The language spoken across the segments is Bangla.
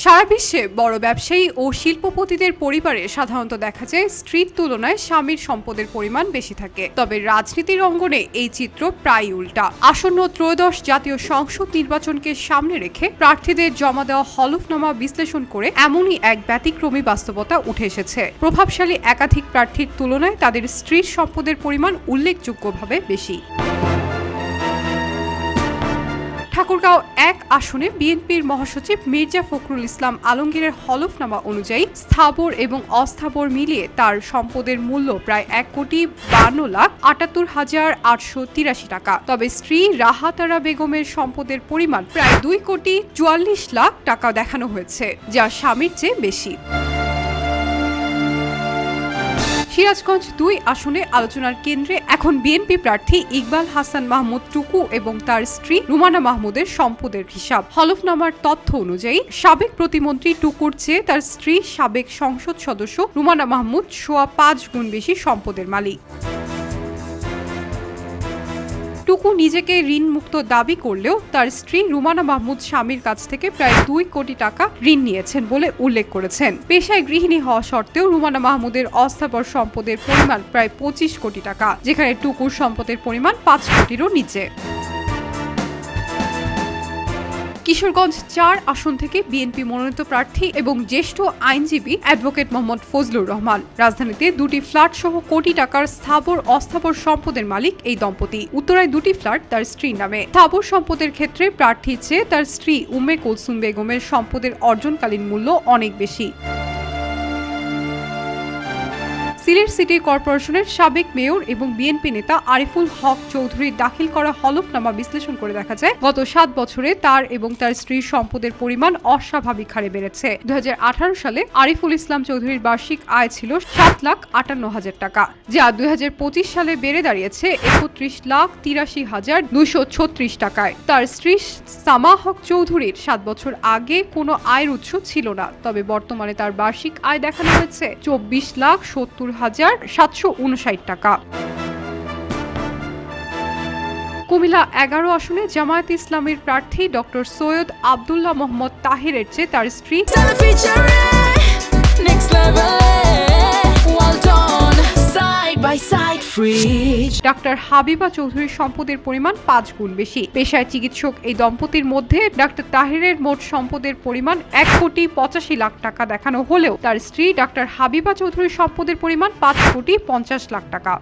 সারা বিশ্বে বড় ব্যবসায়ী ও শিল্পপতিদের পরিবারে সাধারণত দেখা যায় স্ত্রীর তুলনায় স্বামীর সম্পদের পরিমাণ বেশি থাকে। তবে রাজনীতির অঙ্গনে এই চিত্র প্রায় উল্টা। আসন্ন ত্রয়োদশ জাতীয় সংসদ নির্বাচনকে সামনে রেখে প্রার্থীদের জমা দেওয়া হলফনামা বিশ্লেষণ করে এমনই এক ব্যতিক্রমী বাস্তবতা উঠে এসেছে। প্রভাবশালী একাধিক প্রার্থীর তুলনায় তাদের স্ত্রীর সম্পদের পরিমাণ উল্লেখযোগ্যভাবে বেশি। ঠাকুরগাঁও এক আসনে বিএনপির মহাসচিব মির্জা ফখরুল ইসলাম আলমগীরের হলফনামা অনুযায়ী স্থাবর এবং অস্থাবর মিলিয়ে তার সম্পদের মূল্য প্রায় এক কোটি বান্ন লাখ আটাত্তর হাজার আটশো তিরাশি টাকা। তবে স্ত্রী রাহাতারা বেগমের সম্পদের পরিমাণ প্রায় দুই কোটি চুয়াল্লিশ লাখ টাকা দেখানো হয়েছে, যা স্বামীর চেয়ে বেশি। সিরাজগঞ্জ দুই আসনে আলোচনার কেন্দ্রে এখন বিএনপি প্রার্থী ইকবাল হাসান মাহমুদ টুকু এবং তার স্ত্রী রুমানা মাহমুদের সম্পদের হিসাব। হলফনামার তথ্য অনুযায়ী, সাবেক প্রতিমন্ত্রী টুকুর চেয়ে তার স্ত্রী সাবেক সংসদ সদস্য রুমানা মাহমুদ সোয়া পাঁচ গুণ বেশি সম্পদের মালিক। টুকু নিজেকে ঋণমুক্ত দাবি করলেও তার স্ত্রী রুমানা মাহমুদ স্বামীর কাছ থেকে প্রায় দুই কোটি টাকা ঋণ নিয়েছেন বলে উল্লেখ করেছেন। পেশায় গৃহিণী হওয়া সত্ত্বেও রুমানা মাহমুদের অস্থাবর সম্পদের পরিমাণ প্রায় পঁচিশ কোটি টাকা, যেখানে টুকুর সম্পদের পরিমাণ পাঁচ কোটিরও নিচে। কিশোরগঞ্জ চার আসন থেকে বিএনপি মনোনীত প্রার্থী এবং জ্যেষ্ঠ আইনজীবী অ্যাডভোকেট মোহাম্মদ ফজলুর রহমান। রাজধানীতে দুটি ফ্ল্যাট সহ কোটি টাকার স্থাবর অস্থাবর সম্পদের মালিক এই দম্পতি। উত্তরায় দুটি ফ্ল্যাট তার স্ত্রীর নামে। স্থাবর সম্পদের ক্ষেত্রে প্রার্থীর চেয়ে তার স্ত্রী উমে কুলসুম বেগমের সম্পদের অর্জনকালীন মূল্য অনেক বেশি। সিলেট সিটি কর্পোরেশনের সাবেক মেয়র এবং বিএনপি নেতা আরিফুল হক চৌধুরীর দাখিল করা হলফনামা বিশ্লেষণ করে দেখা যায়, গত সাত বছরে তার এবং তার স্ত্রীর সম্পদের পরিমাণ অস্বাভাবিক হারে বেড়েছে। দুহাজার আঠারো সালে আরিফুল ইসলাম চৌধুরীর বার্ষিক আয় ছিল সাত লাখ আটান্ন হাজার টাকা, যা দুই হাজার পঁচিশ সালে বেড়ে দাঁড়িয়েছে একত্রিশ লাখ তিরাশি হাজার দুইশো ছত্রিশ টাকায়। তার স্ত্রী সামা হক চৌধুরীর সাত বছর আগে কোনো আয়ের উৎস ছিল না, তবে বর্তমানে তার বার্ষিক আয় দেখানো হয়েছে চব্বিশ লাখ সত্তর হাজার সাতশো উনষাট টাকা। কুমিল্লা এগারো আসনে জামায়াত ইসলামের প্রার্থী ডক্টর সৈয়দ আবদুল্লাহ মোহাম্মদ তাহিরের চেয়ে তার স্ত্রী by side, fridge. Doctor Habiba চৌধুরীর সম্পদের পরিমাণ পাঁচ গুণ বেশি পেশায় চিকিৎসক এই দম্পতির মধ্যে ডাক্তার তাহিরের মোট সম্পদের পরিমাণ এক কোটি পঁচাশি লাখ টাকা দেখানো হলেও তার স্ত্রী ডাক্তার হাবিবা চৌধুরীর সম্পদের পরিমাণ পাঁচ কোটি পঞ্চাশ লাখ টাকা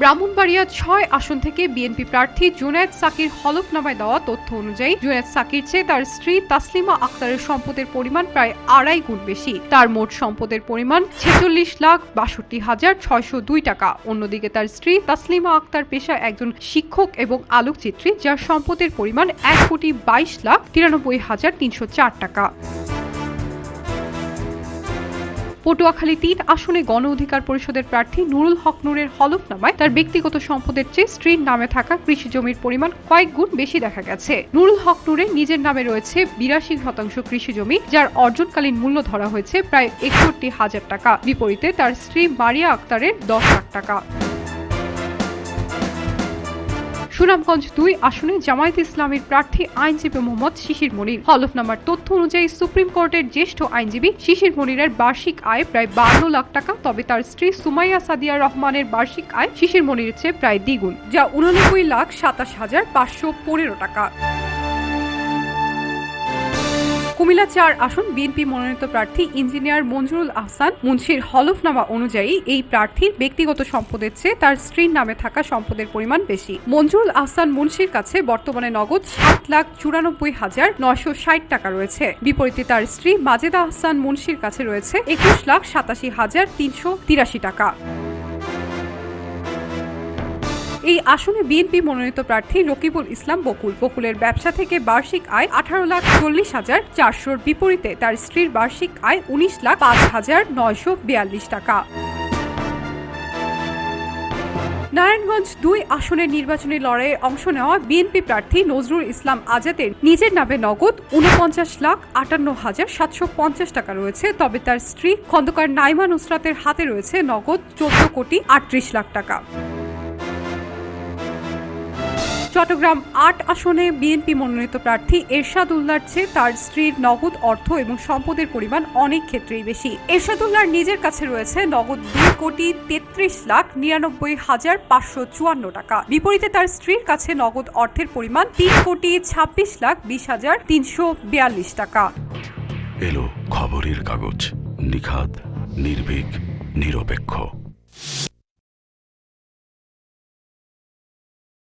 ব্রাহ্মণবাড়িয়া ছয় আসন থেকে বিএনপি প্রার্থী জুনায়েদ সাকির হলফনামায় দেওয়া তথ্য অনুযায়ী, জুনায়েদ সাকির চেয়ে তার স্ত্রী তাসলিমা আক্তারের সম্পদের পরিমাণ প্রায় আড়াই গুণ বেশি। তার মোট সম্পদের পরিমাণ ছেচল্লিশ লাখ বাষট্টি হাজার ছয়শো দুই টাকা। অন্যদিকে তার স্ত্রী তাসলিমা আক্তার পেশায় একজন শিক্ষক এবং আলোকচিত্রী, যার সম্পদের পরিমাণ এক কোটি বাইশ লাখ তিরানব্বই হাজার তিনশো চার টাকা। পটুয়াখালী তিন আসনে গণ অধিকার পরিষদের প্রার্থী নুরুল হক নুরের হলফনামায় তার ব্যক্তিগত সম্পদের চেয়ে স্ত্রীর নামে থাকা কৃষি জমির পরিমাণ কয়েক গুণ বেশি দেখা গেছে। নুরুল হক নুরের নিজের নামে রয়েছে বিরাশি শতাংশ কৃষি জমি, যার অর্জনকালীন মূল্য ধরা হয়েছে প্রায় একষট্টি হাজার টাকা। বিপরীতে তার স্ত্রী মারিয়া আক্তারের দশ লাখ টাকা। সুনামগঞ্জ দুই আসনে জামায়াত ইসলামের প্রার্থী আইনজীবী মোহাম্মদ শিশির মনির। হলফনামার তথ্য অনুযায়ী সুপ্রিম কোর্টের জ্যেষ্ঠ আইনজীবী শিশির মনিরের বার্ষিক আয় প্রায় বান্ন লাখ টাকা, তবে তার স্ত্রী সুমাইয়া সাদিয়া রহমানের বার্ষিক আয় শিশির মনিরের চেয়ে প্রায় দ্বিগুণ, যা উননব্বই লাখ সাতাশ হাজার পাঁচশো পনেরো টাকা। কুমিল্লা চার আসন বিএনপি মনোনীত প্রার্থী ইঞ্জিনিয়ার মঞ্জুরুল আহসান মুন্সির হলফনামা অনুযায়ী এই প্রার্থীর ব্যক্তিগত সম্পদের চেয়ে তার স্ত্রীর নামে থাকা সম্পদের পরিমাণ বেশি। মঞ্জুরুল আহসান মুন্সির কাছে বর্তমানে নগদ সাত লাখ চুরানব্বই হাজার নয়শো ষাট টাকা রয়েছে। বিপরীতে তার স্ত্রী মাজেদা আহসান মুন্সির কাছে রয়েছে একুশ লাখ সাতাশি হাজার তিনশো তিরাশি টাকা। এই আসনে বিএনপি মনোনীত প্রার্থী রকিবুল ইসলাম বকুল। বকুলের ব্যবসা থেকে বার্ষিক আয় আঠারো লাখ চল্লিশ হাজার, চারশোর বিপরীতে তার স্ত্রীর বার্ষিক আয় উনিশ লাখ পাঁচ হাজার নয়শো বিয়াল্লিশ টাকা। নারায়ণগঞ্জ দুই আসনের নির্বাচনী লড়াইয়ে অংশ নেওয়া বিএনপি প্রার্থী নজরুল ইসলাম আজাদের নিজের নামে নগদ উনপঞ্চাশ লাখ আটান্ন হাজার সাতশো পঞ্চাশ টাকা রয়েছে, তবে তার স্ত্রী খন্দকার নাইমা নুসরাতের হাতে রয়েছে নগদ চোদ্দ কোটি আটত্রিশ লাখ টাকা। চট্টগ্রাম আট আসনে বিএনপি মনোনীত প্রার্থী এরশাদ উল্লার চেয়ে তার স্ত্রীর নগদ অর্থ এবং সম্পদের পরিমাণ অনেক ক্ষেত্রেই বেশি। এরশাদ উল্লার নিজের কাছে রয়েছে নগদ দুই কোটি তেত্রিশ লাখ নিরানব্বই হাজার পাঁচশো চুয়ান্ন টাকা। বিপরীতে তার স্ত্রীর কাছে নগদ অর্থের পরিমাণ তিন কোটি ছাব্বিশ লাখ বিশ হাজার তিনশো বিয়াল্লিশ টাকা। এলো খবরের কাগজ, নিখাদ, নির্ভীক, নিরপেক্ষ।